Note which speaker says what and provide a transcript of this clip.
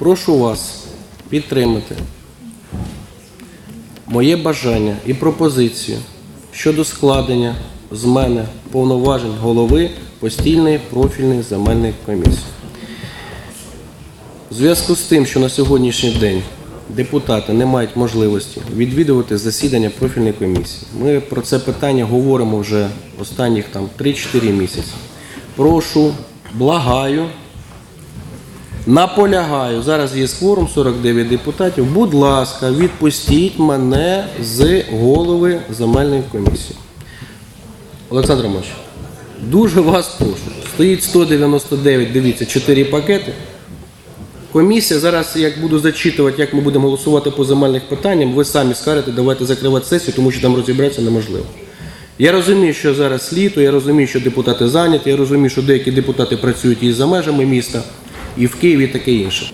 Speaker 1: Прошу вас підтримати моє бажання і пропозицію щодо складення з мене повноважень голови постійної профільної земельної комісії. У зв'язку з тим, що на сьогоднішній день депутати не мають можливості відвідувати засідання профільної комісії, ми про це питання говоримо вже останніх там 3-4 місяці. Прошу, благаю, наполягаю, зараз є кворум 49 депутатів. Будь ласка, відпустіть мене з голови земельної комісії. Олександр Романович, дуже вас прошу. Стоїть 199, дивіться, 4 пакети. Комісія зараз, як буду зачитувати, як ми будемо голосувати по земельних питаннях, ви самі скажете, давайте закривати сесію, тому що там розібратися неможливо. Я розумію, що зараз літо, я розумію, що депутати зайняті, я розумію, що деякі депутати працюють і за межами міста, і в Києві, таке інше.